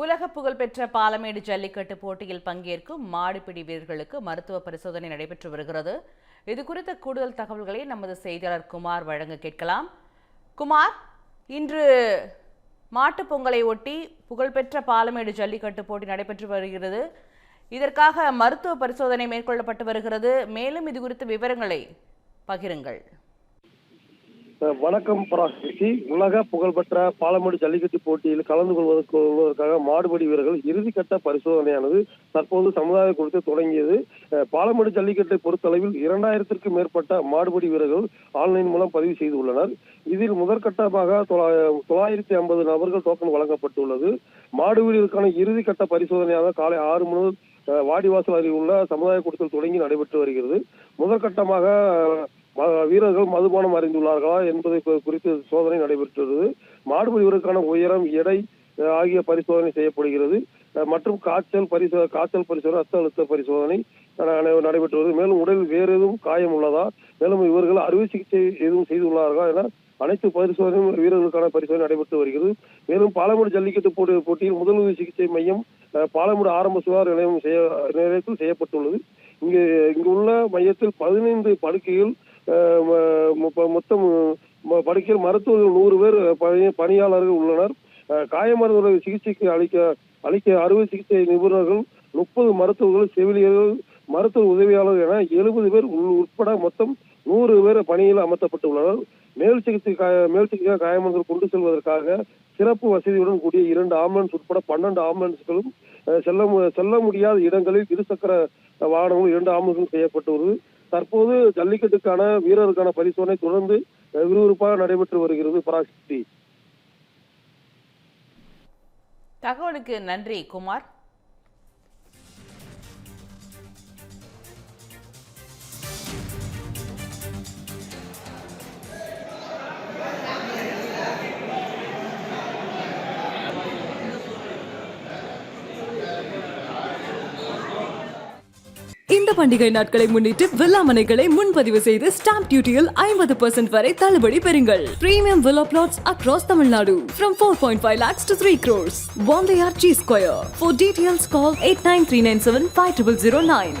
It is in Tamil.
உலக புகழ்பெற்ற பாலமேடு ஜல்லிக்கட்டு போட்டியில் பங்கேற்கும் மாடுபிடி வீரர்களுக்கு மருத்துவ பரிசோதனை நடைபெற்று வருகிறது. இது குறித்த கூடுதல் தகவல்களை நமது செய்தியாளர் குமார் வழங்க கேட்கலாம். குமார் இன்று மாட்டுப் பொங்கலை ஒட்டி புகழ்பெற்ற பாலமேடு ஜல்லிக்கட்டு போட்டி நடைபெற்று வருகிறது. இதற்காக மருத்துவ பரிசோதனை மேற்கொள்ளப்பட்டு வருகிறது. மேலும் இது குறித்த விவரங்களை பகிருங்கள். வணக்கம் பராசக்தி உலக புகழ்பெற்ற பாலமடி ஜல்லிக்கட்டு போட்டியில் கலந்து கொள்வதற்கு கொள்வதற்காக மாடுபடி வீரர்கள் இறுதிக்கட்ட பரிசோதனையானது தற்போது சமுதாய குறித்து தொடங்கியது. பாலமடி ஜல்லிக்கட்டை பொறுத்தளவில் இரண்டாயிரத்திற்கும் மேற்பட்ட மாடுபடி வீரர்கள் ஆன்லைன் மூலம் பதிவு செய்துள்ளனர். இதில் முதற்கட்டமாக தொள்ளாயிரத்தி ஐம்பது நபர்கள் டோக்கன் வழங்கப்பட்டுள்ளது. மாடு வீரருக்கான இறுதிக்கட்ட பரிசோதனையாக காலை ஆறு முதல் வாடிவாசல் அருகில் உள்ள சமுதாய கூடத்தில் தொடங்கி நடைபெற்று வருகிறது. முதற்கட்டமாக வீரர்கள் மதுபானம் அறிந்துள்ளார்களா என்பதை குறித்து சோதனை நடைபெற்றது. மாடுபிடி வீரருக்கான உயரம் எடை ஆகிய பரிசோதனை செய்யப்படுகிறது. மற்றும் காய்ச்சல் பரிசோ காய்ச்சல் பரிசோதனை ரத்த அழுத்த பரிசோதனை நடைபெற்று வருது மேலும் உடலில் வேறு எதுவும் காயம் உள்ளதா? மேலும் இவர்கள் அறுவை சிகிச்சை எதுவும் செய்துள்ளார்களா என அனைத்து பரிசோதனையும் வீரர்களுக்கான பரிசோதனை நடைபெற்று வருகிறது. மேலும் பாலமேடு ஜல்லிக்கட்டு போட்டி போட்டியில் முதலுதவி சிகிச்சை மையம் அஹ், ஆரம்ப சுகாதார நிலையம் செய்ய நிலையத்தில் செய்யப்பட்டுள்ளது. இங்கு இங்குள்ள மையத்தில் பதினைந்து படுக்கைகள் மொத்தம் படிக்கிற படுக்கையில் மருத்துவர்கள் நூறு பேர் பணி- பணியாளர்கள் உள்ளனர். அஹ், சிகிச்சைக்கு அளிக்க அளிக்க அறுவை சிகிச்சை நிபுணர்கள் முப்பது மருத்துவர்கள் செவிலியர்கள் மருத்துவ உதவியாளர் என எழுபது பேர் உட்பட மொத்தம் நூறு பேர் பணியில் அமர்த்தப்பட்டுள்ளனர். மேல் சிகிச்சை மேல் சிகிச்சை காயமடைந்தவர்கள் கொண்டு செல்வதற்காக சிறப்பு வசதியுடன் கூடிய இரண்டு ஆம்புலன்ஸ் உட்பட பன்னெண்டு ஆம்புலன்ஸ்களும் செல்ல செல்ல முடியாத இடங்களில் இருசக்கர வாகனங்களும் இரண்டு ஆம்புலன்ஸ் செய்யப்பட்டு வருது தற்போது ஜல்லிக்கட்டுக்கான வீரருக்கான பரிசோதனை தொடர்ந்து அஹ், விறுவிறுப்பாக நடைபெற்று வருகிறது பராசக்தி. தகவலுக்கு நன்றி குமார். பண்டிகை நாட்களை முன்னிட்டு வில்லாமனைகளை முன்பதிவு செய்து ஸ்டாம்ப் டியூட்டியில் ஐம்பது பர்சன்ட் வரை தள்ளுபடி பெறுங்கள் premium villa flats across Tamil Nadu from four point five lakhs to three eight nine three Square. Seven details, call zero 5009.